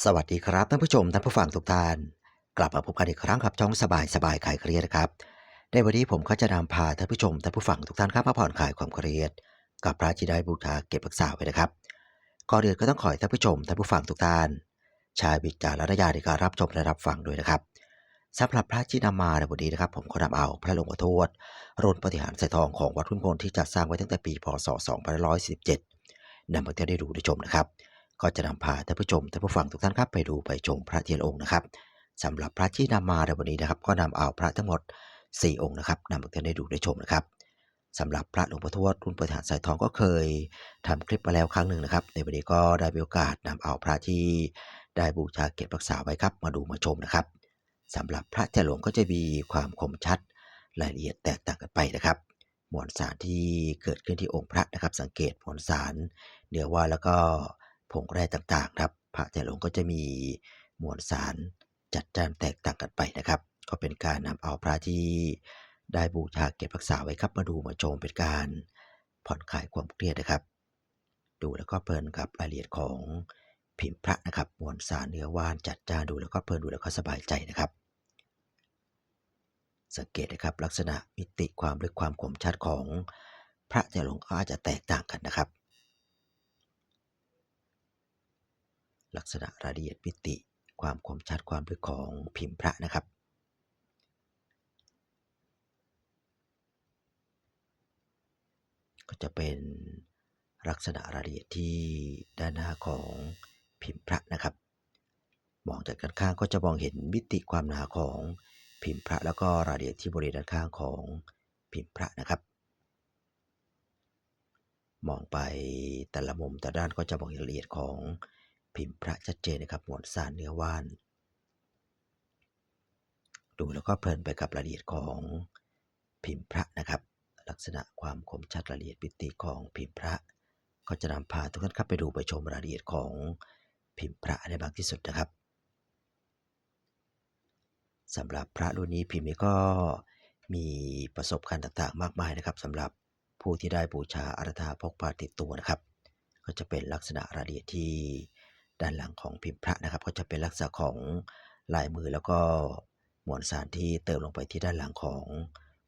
สวัสดีครับท่านผู้ชมท่านผู้ฟังทุกท่าน กลับมาพบกันอีกครั้งกับช่องสบายสบายคลายเครียดครับ ในวันนี้ผมก็จะนำพาท่านผู้ชมท่านผู้ฟังทุกท่านครับมาผ่อนคลายความเครียด กับพระจิได้บูชาเก็บรักษาไว้นะครับก่อนอื่นก็ต้องขอให้ท่านผู้ชมท่านผู้ฟังทุกท่านใช้วิจารณญาณในการรับชมและรับฟังด้วยนะครับสำหรับพระที่นำมาในวันนี้นะครับ ผมก็นำเอาพระหลวงพ่อทวดรุ่นปฏิหารใส่ทองของวัดทุ่นโพนที่จัดสร้างไว้ตั้งแต่ปีพศ 2517นำมาเที่ยวได้ดูได้ชมนะครับ ก็จะนำพาท่านผู้ชมท่านผู้ฟังทุกท่านครับไปดูไปชมพระเทียนองค์นะครับสำหรับพระที่นำมาในวันนี้นะครับ ก็นำเอาพระทั้งหมด 4 องค์นะครับนำมาเที่ยวได้ดูได้ชมนะครับสำหรับพระหลวงพ่อทวดรุ่นประธานสายทองก็เคยทำคลิปมาแล้วครั้งหนึ่งนะครับ ในวันนี้ก็ได้มีโอกาสนำเอาพระที่ได้บูชาเก็บรักษาไว้ครับมาดูมาชมนะครับสำหรับพระเจ้าหลวงก็จะมีความคมชัดรายละเอียดแตกต่างกันไปนะครับ มวลสารที่เกิดขึ้นที่องค์พระนะครับ สังเกตมวลสารเนื้อว่าแล้วก็ ผงแร่ต่างๆครับพระแต่ละองค์ก็จะมีมวลสารจัดจ้านแตกต่างกันไปนะครับ ก็เป็นการนำเอาพระที่ได้บูชาเก็บรักษาไว้ครับมาดูมาชมเป็นการผ่อนคลายความเครียดนะครับ ดูแล้วก็เพลินกับรายละเอียดของพิมพ์พระนะครับมวลสารเนื้อว่านจัดจ้านดูแล้วก็เพลินดูแล้วก็สบายใจนะครับ สังเกตนะครับลักษณะมิติความลึกความคมชัดของพระแต่ละองค์ก็อาจจะแตกต่างกันนะครับ ลักษณะรายละเอียดมิติ ความคมชัดความลึกของพิมพ์พระนะครับ ก็จะเป็นลักษณะรายละเอียดที่ด้านหน้าของพิมพ์พระนะครับ มองจากด้านข้างก็จะมองเห็นมิติความหนาของพิมพ์พระ แล้วก็รายละเอียดที่บริเวณด้านข้างของพิมพ์พระนะครับ มองไปแต่ละมุมแต่ด้านก็จะมองเห็นรายละเอียดของ พิมพ์พระชัดเจนนะครับหมวลสารเนื้อว่าน ดูแล้วก็เพลินไปกับรายละเอียดของพิมพ์พระนะครับ ลักษณะความคมชัดรายละเอียดมิติของพิมพ์พระ ก็จะนำพาทุกท่านครับไปดูไปชมรายละเอียดของพิมพ์พระในบางที่สุดนะครับสำหรับพระรุ่นนี้พิมพ์นี้ก็มีประสบการณ์ต่างๆ มากมายนะครับสำหรับผู้ที่ได้บูชาอาราธาพกพาติดตัวนะครับ ก็จะเป็นลักษณะรายละเอียดที่ ด้านหลังของพิมพ์พระนะครับ ก็จะเป็นลักษณะของลายมือแล้วก็มวลสารที่เติมลงไปที่ด้านหลังของ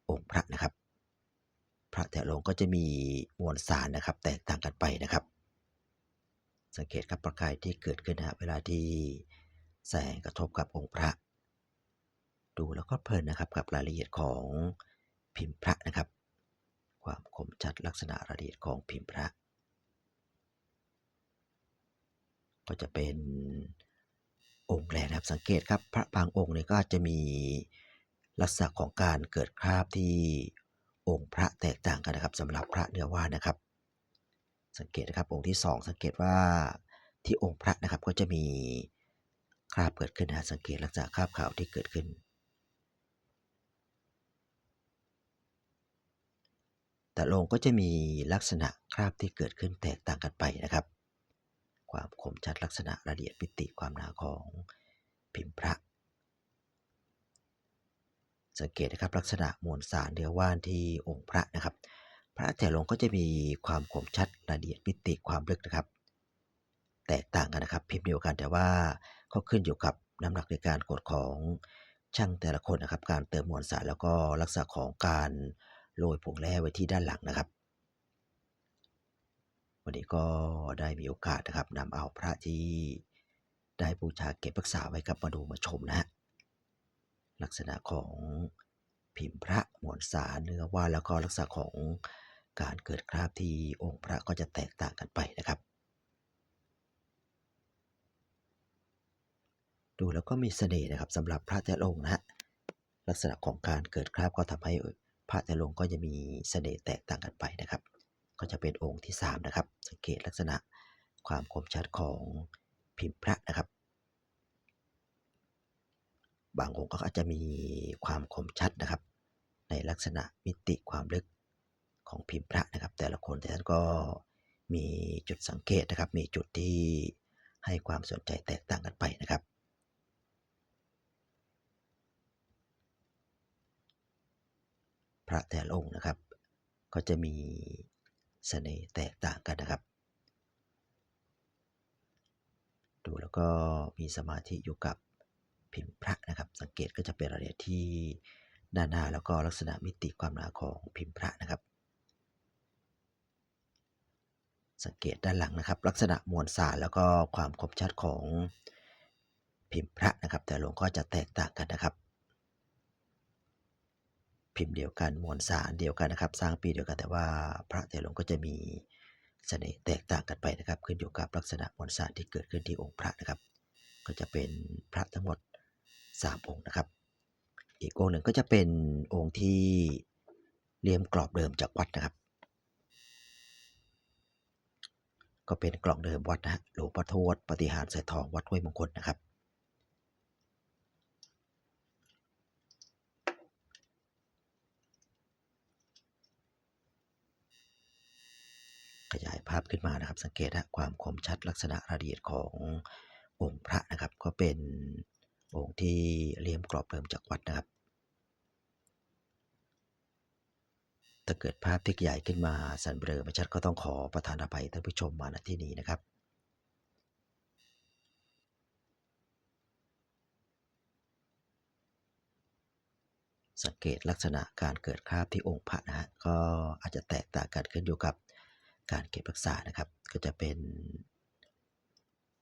องค์พระนะครับ พระแต่ลงก็จะมีมวลสารนะครับ แตกต่างกันไปนะครับ สังเกตครับประกายที่เกิดขึ้นนะเวลาที่แสงกระทบกับองค์พระ ดูแล้วก็เพลินนะครับกับรายละเอียดของพิมพ์พระนะครับ ความคมชัดลักษณะรายละเอียดของพิมพ์พระ ก็จะเป็นองค์แรกนะครับสังเกตครับพระบางองค์เนี่ยก็จะมีลักษณะของการเกิดคราบที่องค์พระแตกต่างกันนะครับสำหรับพระเนื้อว่านะครับ สังเกตนะครับองค์ที่สองสังเกตว่าที่องค์พระนะครับก็จะมีคราบเกิดขึ้นนะสังเกตลักษณะคราบขาวที่เกิดขึ้น แต่ลงก็จะมีลักษณะคราบที่เกิดขึ้นแตกต่างกันไปนะครับ ความคมชัดลักษณะรายละเอียดมิติความหนาของพิมพ์พระ สังเกตนะครับลักษณะมวลสารเนื้อว่านที่องค์พระนะครับ พระแต่ลงก็จะมีความคมชัดรายละเอียดมิติความลึกนะครับ แตกต่างกันนะครับ พิมพ์เดียวกันแต่ว่าก็ขึ้นอยู่กับน้ำหนักในการกดของช่างแต่ละคนนะครับ การเติมมวลสารแล้วก็ลักษณะของการโรยผงแร่ไว้ที่ด้านหลังนะครับ วันนี้ก็ได้มีโอกาสนะครับนำเอาพระที่ได้บูชาเก็บรักษาไว้ครับมาดูมาชมนะฮะลักษณะของพิมพ์พระมวลสารเนื้อว่าแล้วก็ลักษณะของการเกิดคราบที่องค์พระก็จะแตกต่างกันไปนะครับ ดูแล้วก็มีเสน่ห์นะครับสำหรับพระแต่ละองค์นะฮะลักษณะของการเกิดคราบก็ทำให้พระแต่ละองค์ก็จะมีเสน่ห์แตกต่างกันไปนะครับ ก็จะเป็นองค์ที่ 3 นะครับ สังเกตลักษณะความคมชัดของพิมพ์พระนะครับ บางองค์ก็อาจจะมีความคมชัดนะครับ ในลักษณะมิติความลึกของพิมพ์พระนะครับ แต่ละคนแต่ท่านก็มีจุดสังเกตนะครับ มีจุดที่ให้ความสนใจแตกต่างกันไปนะครับพระแต่ละองค์นะครับ ก็จะมี เสน่ห์แตกต่างกันนะครับ ดูแล้วก็มีสมาธิอยู่กับพิมพ์พระนะครับ สังเกตก็จะเป็นรายละเอียดที่ด้านหน้าแล้วก็ลักษณะมิติความหนาของพิมพ์พระนะครับ สังเกตด้านหลังนะครับ ลักษณะมวลสารแล้วก็ความคมชัดของพิมพ์พระนะครับ แต่ลงก็จะแตกต่างกันนะครับ พิมพ์เดียวกันมวลสารเดียวกันนะครับ สร้างปีเดียวกันแต่ว่าพระแต่ลงก็จะมีเสน่ห์แตกต่างกันไปนะครับ ขึ้นอยู่กับลักษณะมวลสารที่เกิดขึ้นที่องค์พระนะครับ ก็จะเป็นพระทั้งหมด 3 องค์นะครับ อีกองค์หนึ่งก็จะเป็นองค์ที่เลี่ยมกรอบเดิมจากวัดนะครับ ก็เป็นกล่องเดิมวัดนะฮะหลวงพ่อทวดปฏิหารย์สายทองวัดห้วยมงคลนะครับ ขยายภาพขึ้นมานะครับ สังเกตฮะความคมชัดลักษณะรายละเอียดขององค์พระนะครับ ก็เป็นองค์ที่เลี่ยมกรอบเดิมจากวัดนะครับถ้าเกิดภาพที่ใหญ่ขึ้นมาสันเบลอไม่ชัดก็ต้องขอประทานอภัยท่านผู้ชมมาณที่นี้นะครับ สังเกตลักษณะการเกิดคราบที่องค์พระนะฮะก็อาจจะแตกต่างกันขึ้นอยู่กับ การเก็บรักษานะครับ ก็จะเป็น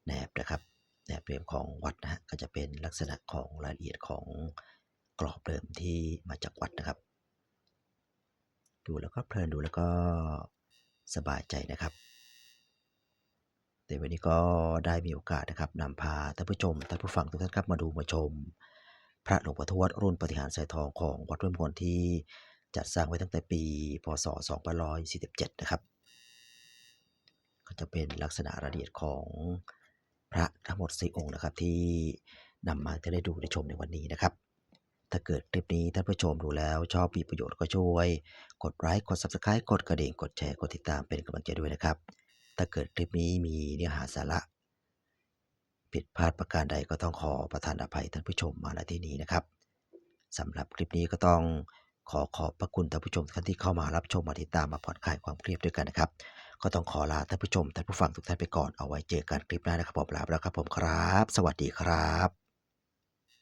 แหนบนะครับแหนบเรียมของวัดนะฮะก็จะเป็นลักษณะของรายละเอียดของกรอบเดิมที่มาจากวัดนะครับ ดูแล้วก็เพลินดูแล้วก็สบายใจนะครับแต่วันนี้ก็ได้มีโอกาสนะครับนำพาท่านผู้ชมท่านผู้ฟังทุกท่านครับมาดูมาชม พระหลวงพ่อทวดรุ่นปฏิหารสายทองของวัดห้วยมงคลที่จัดสร้างไว้ตั้งแต่ปี พศ 2547 นะครับ ก็จะเป็นลักษณะรายละเอียดของพระทั้งหมด4องค์นะครับ ที่นำมาจะได้ดูได้ชมในวันนี้นะครับ ถ้าเกิดคลิปนี้ท่านผู้ชมดูแล้วชอบมีประโยชน์ก็ช่วย กดไลค์กด Subscribe กดกระดิ่งกดแชร์กดติดตามเป็นกำลังใจด้วยนะครับ ถ้าเกิดคลิปนี้มีเนื้อหาสาระ ผิดพลาดประการใดก็ต้องขอประทานอภัยท่านผู้ชมมาณที่นี้นะครับสำหรับคลิปนี้ก็ต้องขอขอบพระคุณท่านผู้ชมท่านที่เข้ามารับชมมาติดตามมาผ่อนคลายความเครียดด้วยกันนะครับ ก็ต้องขอลาท่านผู้ชมท่านผู้ฟังทุกท่านไปก่อนเอาไว้เจอกันคลิปหน้านะครับผมลาไปแล้วครับผมครับ สวัสดีครับ